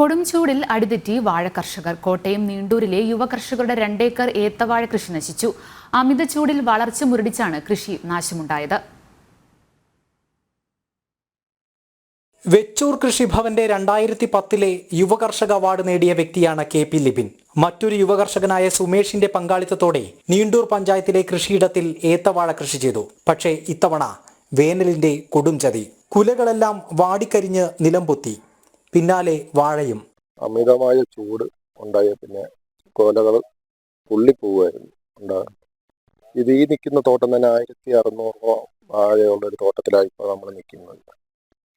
കൊടും ചൂടിൽ അടിതെറ്റി വാഴ കർഷകർ. കോട്ടയം നീണ്ടൂരിലെ യുവ കർഷകരുടെ രണ്ടേക്കർ ഏത്തവാഴ കൃഷി നശിച്ചു. അമിത ചൂടിൽ വളർച്ച മുരടിച്ചാണ് കൃഷി നാശമുണ്ടായത്. വെച്ചൂർ കൃഷിഭവന്റെ രണ്ടായിരത്തി പത്തിലെ യുവകർഷക അവാർഡ് നേടിയ വ്യക്തിയാണ് കെ പി ലിബിൻ. മറ്റൊരു യുവകർഷകനായ സുമേഷിന്റെ പങ്കാളിത്തത്തോടെ നീണ്ടൂർ പഞ്ചായത്തിലെ കൃഷിയിടത്തിൽ ഏത്തവാഴ കൃഷി ചെയ്തു. പക്ഷേ ഇത്തവണ വേനലിന്റെ കൊടും ചതി കുലകളെല്ലാം വാടിക്കരിഞ്ഞ് നിലംപൊത്തി. പിന്നാലെ വാഴയും. അമിതമായ ചൂട് ഉണ്ടായ പിന്നെ കൊലകൾ പുള്ളിപ്പോവുമായിരുന്നു ഉണ്ടാകും ഇത് ഈ നിൽക്കുന്ന തോട്ടം തന്നെ ആയിരത്തി അറുന്നൂറോ വാഴയുള്ള ഒരു തോട്ടത്തിലാണ് ഇപ്പോൾ നമ്മൾ നിൽക്കുന്നത്.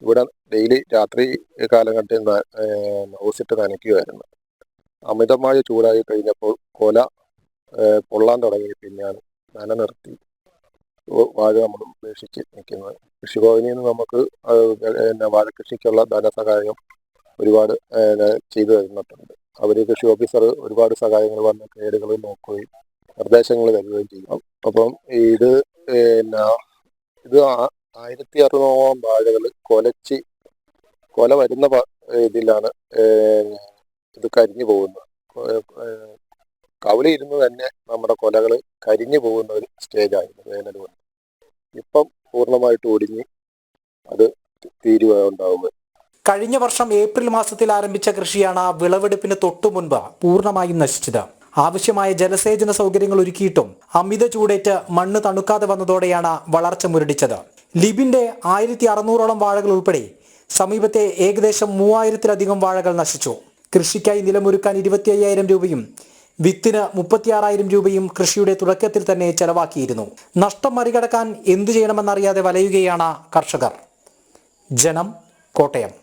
ഇവിടെ ഡെയിലി രാത്രി ഏർ ഓസിട്ട് നനയ്ക്കുമായിരുന്നു. അമിതമായ ചൂടായി കഴിഞ്ഞപ്പോൾ കൊല പൊള്ളാൻ തുടങ്ങി. പിന്നെയാണ് നന നിർത്തി വാഴ നമ്മൾ ഉപേക്ഷിച്ച് നിൽക്കുന്നത്. കൃഷിഭവനിൽ നിന്ന് നമുക്ക് വാഴ കൃഷിക്കുള്ള ധനസഹായം ഒരുപാട് ചെയ്തു തരുന്നിട്ടുണ്ട് അവർ കൃഷി ഓഫീസർ ഒരുപാട് സഹായങ്ങൾ വന്ന് കേടുകൾ നോക്കുകയും നിർദ്ദേശങ്ങൾ തരികയും ചെയ്യും. അപ്പം ഇത് പിന്നെ ഇത് ആയിരത്തി അറുന്നൂറോളം വാഴകൾ കൊലച്ച് കൊല വരുന്ന ഇതിലാണ് ഇത് കരിഞ്ഞു പോകുന്നത്. ഇരുന്ന് തന്നെ നമ്മുടെ കൊലകൾ കരിഞ്ഞു പോകുന്ന ഒരു സ്റ്റേജായിരുന്നു വേനൽ കൊണ്ട് ഇപ്പം പൂർണമായിട്ട് ഒടിഞ്ഞ് അത് തീരുവ ഉണ്ടാവുക കഴിഞ്ഞ വർഷം ഏപ്രിൽ മാസത്തിൽ ആരംഭിച്ച കൃഷിയാണ് വിളവെടുപ്പിന് തൊട്ടു മുൻപ് പൂർണമായും നശിച്ചത്. ആവശ്യമായ ജലസേചന സൗകര്യങ്ങൾ ഒരുക്കിയിട്ടും അമിത ചൂടേറ്റ് മണ്ണ് തണുക്കാതെ വന്നതോടെയാണ് വളർച്ച മുരടിച്ചത്. ലിബിന്റെ ആയിരത്തി അറുന്നൂറോളം വാഴകൾ ഉൾപ്പെടെ സമീപത്തെ ഏകദേശം മൂവായിരത്തിലധികം വാഴകൾ നശിച്ചു. കൃഷിക്കായി നിലമൊരുക്കാൻ ഇരുപത്തി അയ്യായിരം രൂപയും വിത്തിന് മുപ്പത്തിയാറായിരം രൂപയും കൃഷിയുടെ തുടക്കത്തിൽ തന്നെ ചെലവാക്കിയിരുന്നു. നഷ്ടം മറികടക്കാൻ എന്തു ചെയ്യണമെന്നറിയാതെ വലയുകയാണ് കർഷകർ. ജനം കോട്ടയം.